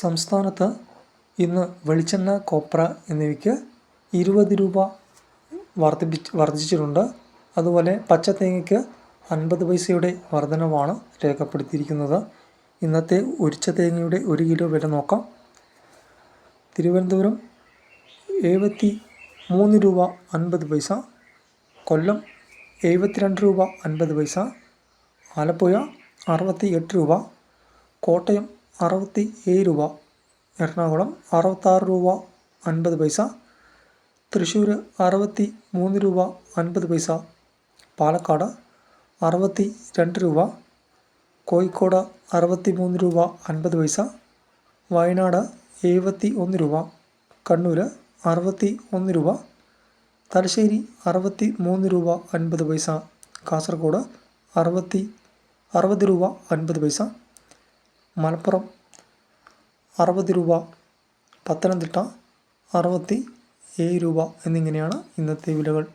സംസ്ഥാനത്ത് ഇന്ന് വെളിച്ചെണ്ണ കോപ്ര എന്നിവയ്ക്ക് ഇരുപത് രൂപ വർദ്ധിപ്പിച്ച് വർദ്ധിച്ചിട്ടുണ്ട്. അതുപോലെ പച്ചത്തേങ്ങയ്ക്ക് അൻപത് പൈസയുടെ വർധനവാണ് രേഖപ്പെടുത്തിയിരിക്കുന്നത്. ഇന്നത്തെ ഉരിച്ച തേങ്ങയുടെ ഒരു കിലോ വില നോക്കാം. തിരുവനന്തപുരം എഴുപത്തി മൂന്ന് രൂപ അൻപത് പൈസ കൊല്ലം എഴുപത്തിരണ്ട് രൂപ അൻപത് പൈസ ആലപ്പുഴ അറുപത്തി എട്ട് രൂപ കോട്ടയം അറുപത്തി ഏഴ് രൂപ. എറണാകുളം അറുപത്താറ് രൂപ അൻപത് പൈസ. തൃശ്ശൂർ അറുപത്തി മൂന്ന് രൂപ അൻപത് പൈസ. പാലക്കാട് അറുപത്തി രണ്ട് രൂപ. കോഴിക്കോട് അറുപത്തി മൂന്ന് രൂപ അൻപത് പൈസ. വയനാട് എഴുപത്തി ഒന്ന് രൂപ. കണ്ണൂർ അറുപത്തി ഒന്ന് രൂപ. തലശ്ശേരി അറുപത്തി മൂന്ന് രൂപ അൻപത് പൈസ. കാസർഗോഡ് അറുപത്തി അറുപത് രൂപ അൻപത് പൈസ. മലപ്പുറം. അറുപത് രൂപ. പത്തനംതിട്ട അറുപത്തി ഏഴ് രൂപ എന്നിങ്ങനെയാണ് ഇന്നത്തെ വിലകൾ.